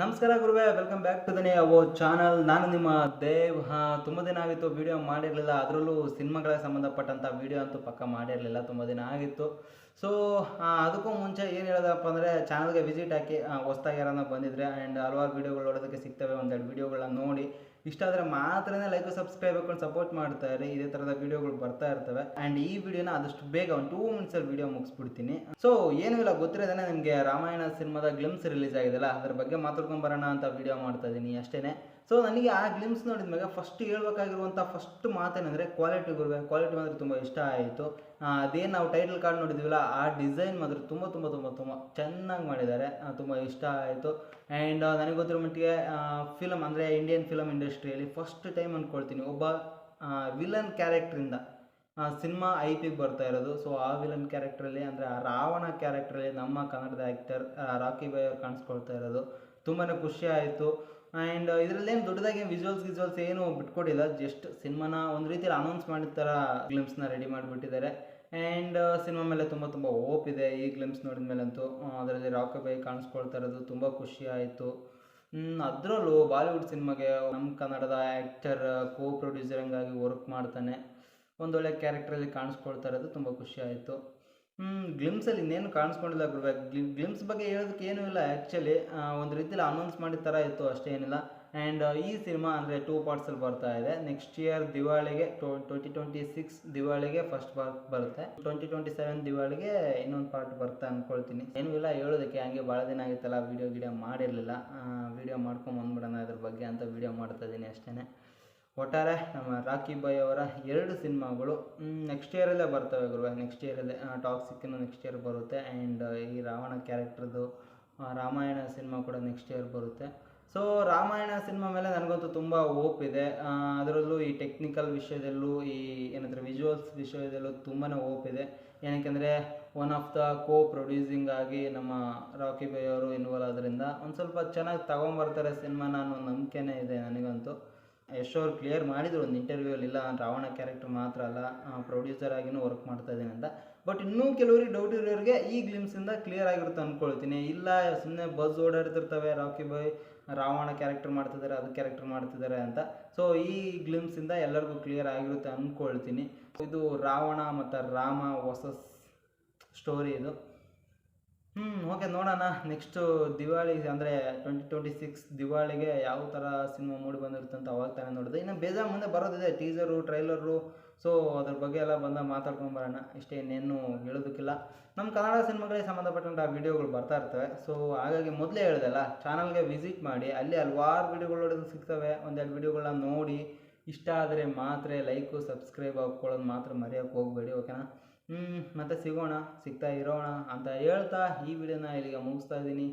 ನಮಸ್ಕಾರ ಗುರುವೆ welcome back to ದನಿ ಅವೋ ಚಾನಲ್ ನಾನು ನಿಮ್ಮ ದೇವ್. ತುಂಬ ದಿನ ಆಗಿತ್ತು ವಿಡಿಯೋ ಮಾಡಿರಲಿಲ್ಲ. ಅದರಲ್ಲೂ ಸಿನಿಮಾಗಳ ಸಂಬಂಧಪಟ್ಟಂಥ ವಿಡಿಯೋ ಅಂತೂ ಪಕ್ಕ ಮಾಡಿರಲಿಲ್ಲ. ತುಂಬ ದಿನ ಆಗಿತ್ತು. ಸೊ ಅದಕ್ಕೂ ಮುಂಚೆ ಏನು ಹೇಳೋದಪ್ಪ ಅಂದರೆ ಚಾನಲ್ಗೆ ವಿಸಿಟ್ ಹಾಕಿ ಹೊಸ್ದಾಗಿ ಯಾರನ್ನ ಬಂದಿದ್ರೆ ಆ್ಯಂಡ್ ಹಲವಾರು ವೀಡಿಯೋಗಳು ನೋಡೋದಕ್ಕೆ ಸಿಗ್ತವೆ. ಒಂದೆರಡು ವೀಡಿಯೋಗಳನ್ನ ನೋಡಿ ಇಷ್ಟ ಆದರೆ ಮಾತ್ರನೇ ಲೈಕ್ ಸಬ್ಸ್ಕ್ರೈಬ್ ಹಾಕೊಂಡು ಸಪೋರ್ಟ್ ಮಾಡ್ತಾ ಇರಿ. ಇದೇ ಥರದ ವಿಡಿಯೋಗಳು ಬರ್ತಾ ಇರ್ತವೆ. ಆ್ಯಂಡ್ ಈ ವಿಡಿಯೋನ ಆದಷ್ಟು ಬೇಗ ಒಂದು ಟೂ ಮಿನಿಟ್ಸಲ್ಲಿ ವಿಡಿಯೋ ಮುಗಿಸ್ಬಿಡ್ತೀನಿ. ಸೊ ಏನೂ ಇಲ್ಲ ಗೊತ್ತಿರೋದೇ ನಿಮಗೆ ರಾಮಾಯಣ ಸಿನಿಮಾದ ಗ್ಲಿಮ್ಸ್ ರಿಲೀಸ್ ಆಗಿದೆಲ್ಲ ಅದ್ರ ಬಗ್ಗೆ ಮಾತಾಡ್ಕೊಂಡು ಬರೋಣ ಅಂತ ವಿಡಿಯೋ ಮಾಡ್ತಾ ಇದ್ದೀನಿ ಅಷ್ಟೇ ಸೊ ನನಗೆ ಆ ಗ್ಲಿಮ್ಸ್ ನೋಡಿದ ಮೇಲೆ ಫಸ್ಟ್ ಹೇಳ್ಬೇಕಾಗಿರುವಂಥ ಫಸ್ಟ್ ಮಾತೇನೆಂದರೆ ಕ್ವಾಲಿಟಿ ಗುರುವೆ. ಕ್ವಾಲಿಟಿ ಮಾತ್ರ ತುಂಬ ಇಷ್ಟ ಆಯಿತು. ಅದೇನು ನಾವು ಟೈಟಲ್ ಕಾರ್ಡ್ ನೋಡಿದ್ವಲ್ಲ, ಆ ಡಿಸೈನ್ ಮಾತ್ರ ತುಂಬ ತುಂಬ ತುಂಬ ತುಂಬ ಚೆನ್ನಾಗಿ ಮಾಡಿದ್ದಾರೆ. ತುಂಬ ಇಷ್ಟ ಆಯಿತು. ಆ್ಯಂಡ್ ನನಗೆ ಗೊತ್ತಿರೋ ಮಟ್ಟಿಗೆ ಫಿಲಮ್ ಅಂದರೆ ಇಂಡಿಯನ್ ಫಿಲಮ್ ಇಂಡಸ್ಟ್ರಿಯಲ್ಲಿ ಫಸ್ಟ್ ಟೈಮ್ ಅಂದ್ಕೊಳ್ತೀನಿ ಒಬ್ಬ ವಿಲನ್ ಕ್ಯಾರೆಕ್ಟ್ರಿಂದ ಸಿನಿಮಾ ಐ ಪಿಗೆ ಬರ್ತಾ ಇರೋದು. ಸೊ ಆ ವಿಲನ್ ಕ್ಯಾರೆಕ್ಟ್ರಲ್ಲಿ ಅಂದರೆ ಆ ರಾವಣ ಕ್ಯಾರೆಕ್ಟ್ರಲ್ಲಿ ನಮ್ಮ ಕನ್ನಡದ ಆ್ಯಕ್ಟರ್ ರಾಕಿ ಬಾಯ್ ಅವ್ರು ಕಾಣಿಸ್ಕೊಳ್ತಾ ಇರೋದು. ತುಂಬಾ ಖುಷಿ ಆಯಿತು. ಆ್ಯಂಡ್ ಇದರಲ್ಲೇನು ದೊಡ್ಡದಾಗಿ ವಿಜುವಲ್ಸ್ ವಿಜುವಲ್ಸ್ ಏನು ಬಿಟ್ಕೊಡಿಲ್ಲ. ಜಸ್ಟ್ ಸಿನಿಮಾನ ಒಂದು ರೀತಿಯಲ್ಲಿ ಅನೌನ್ಸ್ ಮಾಡಿದ ಥರ ಗ್ಲಿಮ್ಸ್ನ ರೆಡಿ ಮಾಡಿಬಿಟ್ಟಿದ್ದಾರೆ ಆ್ಯಂಡ್ ಸಿನಿಮಾ ಮೇಲೆ ತುಂಬ ತುಂಬ ಓಪ್ ಇದೆ. ಈ ಗ್ಲಿಮ್ಸ್ ನೋಡಿದ ಮೇಲಂತೂ ಅದರಲ್ಲಿ ರಾಕ್ ಬೈ ಕಾಣಿಸ್ಕೊಳ್ತಾ ಇರೋದು ತುಂಬ ಖುಷಿ ಆಯಿತು. ಅದರಲ್ಲೂ ಬಾಲಿವುಡ್ ಸಿನಿಮಾಗೆ ನಮ್ಮ ಕನ್ನಡದ ಆ್ಯಕ್ಟರ್ ಕೋ ಪ್ರೊಡ್ಯೂಸರ್ ಹಂಗಾಗಿ ವರ್ಕ್ ಮಾಡ್ತಾನೆ. ಒಂದೊಳ್ಳೆ ಕ್ಯಾರೆಕ್ಟ್ರಲ್ಲಿ ಕಾಣಿಸ್ಕೊಳ್ತಾ ಇರೋದು ತುಂಬ ಖುಷಿ ಆಯಿತು. ಗ್ಲಿಮ್ಸಲ್ಲಿ ಇನ್ನೇನು ಕಾಣಿಸ್ಕೊಂಡಿಲ್ಲ ಗುರುವೆ. ಗ್ಲಿಮ್ಸ್ ಬಗ್ಗೆ ಹೇಳೋದಕ್ಕೆ ಏನೂ ಇಲ್ಲ ಆ್ಯಕ್ಚುಲಿ ಒಂದು ರೀತಿಲಿ ಅನೌನ್ಸ್ ಮಾಡಿದ ಥರ ಇತ್ತು, ಅಷ್ಟೇ ಏನಿಲ್ಲ. ಆ್ಯಂಡ್ ಈ ಸಿನಿಮಾ ಅಂದರೆ ಟೂ ಪಾರ್ಟ್ಸಲ್ಲಿ ಬರ್ತಾ ಇದೆ. ನೆಕ್ಸ್ಟ್ ಇಯರ್ ದಿವಾಳಿಗೆ ಟ್ವೆಂಟಿ ಟ್ವೆಂಟಿ ಸಿಕ್ಸ್ ದಿವಾಳಿಗೆ ಫಸ್ಟ್ ಪಾರ್ಟ್ ಬರುತ್ತೆ. ಟ್ವೆಂಟಿ ಟ್ವೆಂಟಿ ಸೆವೆನ್ ದಿವಾಳಿಗೆ ಇನ್ನೊಂದು ಪಾರ್ಟ್ ಬರ್ತಾ ಅಂದ್ಕೊಳ್ತೀನಿ ಏನೂ ಇಲ್ಲ, ಹೇಳೋದಕ್ಕೆ ಹಂಗೆ ಭಾಳ ದಿನ ಆಗಿತ್ತಲ್ಲ ವೀಡಿಯೋ ಗಿಡಿಯೋ ಮಾಡಿರಲಿಲ್ಲ. ವೀಡಿಯೋ ಮಾಡ್ಕೊಂಡು ಬಂದ್ಬಿಡೋಣ ಅದ್ರ ಬಗ್ಗೆ ಅಂತ ವೀಡಿಯೋ ಮಾಡ್ತಾ ಇದ್ದೀನಿ ಅಷ್ಟೇ ಒಟ್ಟಾರೆ ನಮ್ಮ ರಾಕಿ ಬಾಯ್ ಅವರ ಎರಡು ಸಿನಿಮಾಗಳು ನೆಕ್ಸ್ಟ್ ಇಯರಲ್ಲೇ ಬರ್ತವೆ ಗುರುವೆ. ನೆಕ್ಸ್ಟ್ ಇಯರಲ್ಲೇ ಟಾಕ್ಸಿಕ್ಕಿನ ನೆಕ್ಸ್ಟ್ ಇಯರ್ ಬರುತ್ತೆ. ಆ್ಯಂಡ್ ಈ ರಾವಣ ಕ್ಯಾರೆಕ್ಟ್ರದ್ದು ರಾಮಾಯಣ ಸಿನಿಮಾ ಕೂಡ ನೆಕ್ಸ್ಟ್ ಇಯರ್ ಬರುತ್ತೆ. ಸೊ ರಾಮಾಯಣ ಸಿನಿಮಾ ಮೇಲೆ ನನಗಂತೂ ತುಂಬ ಓಪ್ ಇದೆ. ಅದರಲ್ಲೂ ಈ ಟೆಕ್ನಿಕಲ್ ವಿಷಯದಲ್ಲೂ, ಈ, ಏನಂತಾರೆ ವಿಜುವಲ್ಸ್ ವಿಷಯದಲ್ಲೂ ತುಂಬಾ ಓಪ್ ಇದೆ. ಏನಕ್ಕೆಂದರೆ one of the co producing ಆಗಿ ನಮ್ಮ ರಾಕಿ ಬೈ ಅವರು ಇನ್ವಾಲ್ವ್ ಆದ್ದರಿಂದ ಒಂದು ಸ್ವಲ್ಪ ಚೆನ್ನಾಗಿ ತಗೊಂಬರ್ತಾರೆ ಸಿನಿಮಾನ ಅನ್ನೋ ನಂಬಿಕೆನೇ ಇದೆ ನನಗಂತೂ. ಯಶ್ ಅವ್ರು ಕ್ಲಿಯರ್ ಮಾಡಿದ್ರು. ಒಂದು ಇಂಟರ್ವ್ಯೂಲ್ಲಿ ಇಲ್ಲ ರಾವಣ ಕ್ಯಾರೆಕ್ಟರ್ ಮಾತ್ರ ಅಲ್ಲ ಪ್ರೊಡ್ಯೂಸರ್ ಆಗಿನೂ ವರ್ಕ್ ಮಾಡ್ತಾ ಇದ್ದೀನಿ ಅಂತ. ಬಟ್ ಇನ್ನೂ ಕೆಲವರಿಗೆ ಡೌಟ್ ಇರೋರಿಗೆ ಈ ಗ್ಲಿಮ್ಸಿಂದ ಕ್ಲಿಯರ್ ಆಗಿರುತ್ತೆ ಅಂದ್ಕೊಳ್ತೀನಿ ಇಲ್ಲ ಸುಮ್ಮನೆ ಬಸ್ ಓಡಾಡ್ತಿರ್ತವೆ ರಾಕಿ ಬಾಯ್ ರಾವಣ ಕ್ಯಾರೆಕ್ಟರ್ ಮಾಡ್ತಿದ್ದಾರೆ ಅದು ಕ್ಯಾರೆಕ್ಟರ್ ಮಾಡ್ತಿದ್ದಾರೆ ಅಂತ. ಸೊ ಈ ಗ್ಲಿಮ್ಸಿಂದ ಎಲ್ಲರಿಗೂ ಕ್ಲಿಯರ್ ಆಗಿರುತ್ತೆ ಅಂದ್ಕೊಳ್ತೀನಿ ಇದು ರಾವಣ ಮತ್ತು ರಾಮ ಹೊಸ ಸ್ಟೋರಿ ಇದು. ಹ್ಞೂ ಓಕೆ ನೋಡೋಣ. ನೆಕ್ಸ್ಟು ದಿವಾಳಿ ಅಂದರೆ ಟ್ವೆಂಟಿ ಟ್ವೆಂಟಿ ಸಿಕ್ಸ್ ದಿವಾಳಿಗೆ ಯಾವ ಥರ ಸಿನಿಮಾ ಮೂಡಿ ಬಂದಿರುತ್ತೆ ಅಂತ ಅವಾಗ ತಾನೇ ನೋಡಿದೆ. ಇನ್ನು ಬೇಜಾರು ಮುಂದೆ ಬರೋದಿದೆ ಟೀಸರು ಟ್ರೈಲರು ಸೊ ಅದ್ರ ಬಗ್ಗೆ ಎಲ್ಲ ಬಂದ ಮಾತಾಡ್ಕೊಂಡು ಬರೋಣ. ಇಷ್ಟೇ ಇನ್ನೇನು ಹೇಳೋದಕ್ಕಿಲ್ಲ. ನಮ್ಮ ಕನ್ನಡ ಸಿನಿಮಾಗಳಿಗೆ ಸಂಬಂಧಪಟ್ಟಂಥ ವಿಡಿಯೋಗಳು ಬರ್ತಾ ಇರ್ತವೆ. ಸೊ ಹಾಗಾಗಿ ಮೊದಲೇ ಹೇಳ್ದಲ್ಲ ಚಾನಲ್ಗೆ ವಿಸಿಟ್ ಮಾಡಿ, ಅಲ್ಲಿ ಹಲವಾರು ವಿಡಿಯೋಗಳು ಸಿಗ್ತವೆ. ಒಂದೆರಡು ವಿಡಿಯೋಗಳನ್ನ ನೋಡಿ, ಇಷ್ಟ ಆದರೆ ಮಾತ್ರ ಲೈಕು ಸಬ್ಸ್ಕ್ರೈಬ್ ಹಾಕ್ಕೊಳ್ಳೋದು ಮಾತ್ರ ಮರೆಯೋಕೆ ಹೋಗಬೇಡಿ ಓಕೆನಾ ಮತ್ತೆ ಸಿಗೋಣ ಸಿಗ್ತಾ ಇರೋಣ ಅಂತ ಹೇಳ್ತಾ ಈ ವಿಡಿಯೋನ ಇಲ್ಲಿಗೆ ಮುಗಿಸ್ತಾ ಇದ್ದೀನಿ.